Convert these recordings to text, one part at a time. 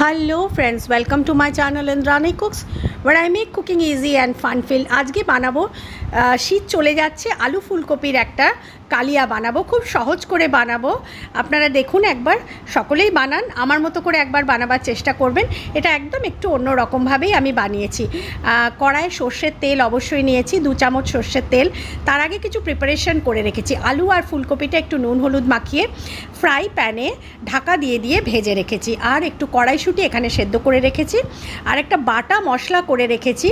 Hello friends, welcome to my channel Indrani Cooks where I make cooking easy and fun filled. আজকে বানাবো শীত চলে যাচ্ছে আলু ফুলকপির একটা কালিয়া বানাবো খুব সহজ করে বানাবো। আপনারা দেখুন একবার সকলেই বানান আমার মতো করে একবার বানাবার চেষ্টা করবেন। এটা একদম একটু অন্য রকমভাবেই আমি বানিয়েছি। আহ, কড়াইয়ে সর্ষের তেল অবশ্যই নিয়েছি দু চামচ সর্ষের তেল। তার আগে কিছু প্রিপারেশন করে রেখেছি। আলু আর ফুলকপিটা একটু নুন হলুদ মাখিয়ে ফ্রাই প্যানে ঢাকা দিয়ে দিয়ে ভেজে রেখেছি। আর একটু কড়াইশুঁটি এখানে সেদ্ধ করে রেখেছি। আর একটা বাটা মশলা করে রেখেছি।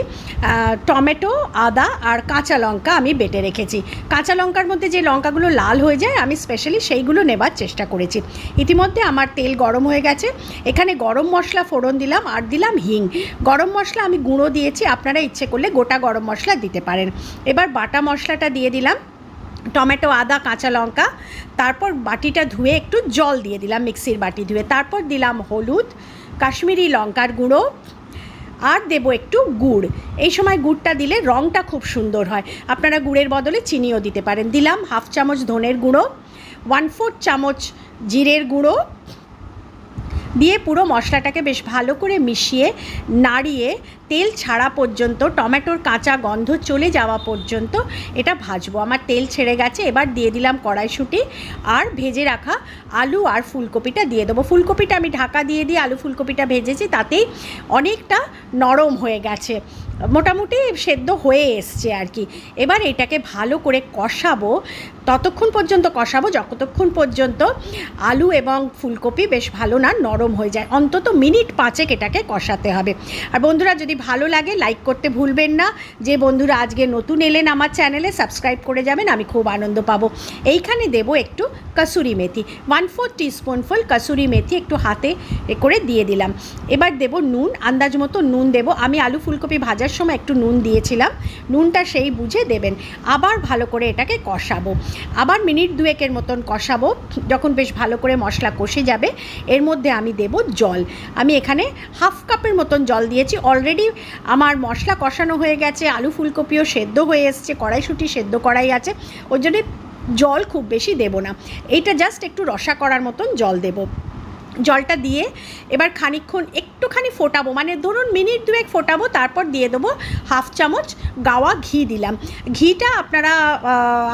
টমেটো আদা আর কাঁচা লঙ্কা আমি বেটে রেখেছি। কাঁচা লঙ্কার মধ্যে যে লঙ্কাগুলো লাল হয়ে যায়, আমি স্পেশালি সেইগুলো নেবার চেষ্টা করেছি। ইতিমধ্যে আমার তেল গরম হয়ে গেছে, এখানে গরম মশলা ফোড়ন দিলাম আর দিলাম হিং। গরম মশলা আমি গুঁড়ো দিয়েছি, আপনারা ইচ্ছে করলে গোটা গরম মশলা দিতে পারেন। এবার বাটা মশলাটা দিয়ে দিলাম, টমেটো, আদা, কাঁচা লঙ্কা, তারপর বাটিটা ধুয়ে একটু জল দিয়ে দিলাম, মিক্সির বাটি ধুয়ে। তারপর দিলাম হলুদ, কাশ্মীরি লঙ্কার গুঁড়ো আর দেব একটু গুড়। এই সময় গুড়টা দিলে রঙটা খুব সুন্দর হয়। আপনারা গুড়ের বদলে চিনিও দিতে পারেন। দিলাম হাফ চামচ ধনের গুঁড়ো ওয়ান ফোর্থ চামচ জিরের গুঁড়ো দিয়ে পুরো মশলাটাকে বেশ ভালো করে মিশিয়ে, নাড়িয়ে তেল ছাড়া পর্যন্ত, টমেটোর কাঁচা গন্ধ চলে যাওয়া পর্যন্ত এটা ভাজবো। আমার তেল ছেড়ে গেছে, এবার দিয়ে দিলাম কড়াইশুঁটি আর ভেজে রাখা আলু আর ফুলকপিটা দিয়ে দেবো। ফুলকপিটা আমি ঢাকা দিয়ে দিয়ে আলু ফুলকপিটা ভেজেছি, তাতেই অনেকটা নরম হয়ে গেছে। মোটামুটি সেদ্ধ হয়ে এসছে আর কি। এবার এটাকে ভালো করে কষাবো। ততক্ষণ পর্যন্ত কষাবো, যতক্ষণ পর্যন্ত আলু এবং ফুলকপি বেশ ভালো না নরম হয়ে যায়। অন্তত মিনিট পাঁচেক এটাকে কষাতে হবে। আর বন্ধুরা, যদি ভালো লাগে, লাইক করতে ভুলবেন না। যে বন্ধুরা আজকে নতুন এলেন আমার চ্যানেলে, সাবস্ক্রাইব করে যাবেন, আমি খুব আনন্দ পাবো। এইখানে দেবো একটু kasuri methi. One four teaspoonful kasuri methi একটু হাতে করে দিয়ে দিলাম। এবার দেব নুন, আন্দাজ মতো নুন দেব। আমি আলু ফুলকপি ভাজার সময় একটু নুন দিয়েছিলাম। নুনটা সেই বুঝে দেবেন। আবার ভালো করে এটাকে কষাবো। আবার মিনিট দুয়েকের মতন কষাবো। যখন বেশ ভালো করে মশলা কষে যাবে, এর মধ্যে আমি দেব জল। আমি এখানে হাফ কাপের মতন জল দিয়েছি। অলরেডি আমার মশলা কষানো হয়ে গেছে, আলু ফুলকপিও সেদ্ধ হয়ে এসছে, কড়াইশুঁটি সেদ্ধ করাই আছে। ওই জন্যে জল খুব বেশি দেব না। এইটা জাস্ট একটু রসা করার মতন জল দেব। জলটা দিয়ে এবার খানিকক্ষণ একটুখানি ফোটাবো। মানে ধরুন মিনিট দুয়েক ফোটাবো, তারপর দিয়ে দেবো হাফ চামচ গাওয়া ঘি দিলাম। ঘিটা আপনারা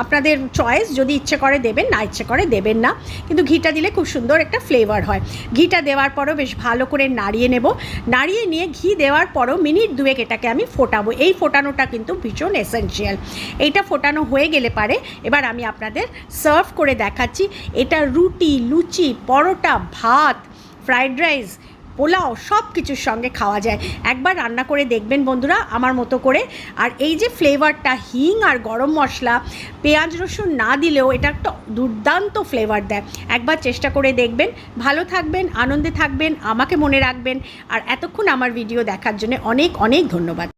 আপনাদের চয়েস যদি ইচ্ছে করে দেবেন, না ইচ্ছে করে দেবেন না। কিন্তু ঘিটা দিলে খুব সুন্দর একটা ফ্লেভার হয়। ঘিটা দেওয়ার পরও বেশ ভালো করে নাড়িয়ে নেব। নাড়িয়ে নিয়ে ঘি দেওয়ার পরও মিনিট দুয়েক এটাকে আমি ফোটাবো। এই ফোটানোটা কিন্তু ভীষণ এসেনশিয়াল এইটা ফোটানো হয়ে গেলে পারে, এবার আমি আপনাদের সার্ভ করে দেখাচ্ছি। এটা রুটি, লুচি, পরোটা, ভাত ফ্রাইড রাইস, পোলাও সব কিছুর সঙ্গে খাওয়া যায়। একবার রান্না করে দেখবেন বন্ধুরা, আমার মতো করে। আর এই যে ফ্লেভারটা, হিং আর গরম মশলা, পেঁয়াজ রসুন না দিলেও এটা একটা দুর্দান্ত ফ্লেভার দেয়। একবার চেষ্টা করে দেখবেন। ভালো থাকবেন, আনন্দে থাকবেন, আমাকে মনে রাখবেন। আর এতক্ষণ আমার ভিডিও দেখার জন্য অনেক অনেক ধন্যবাদ।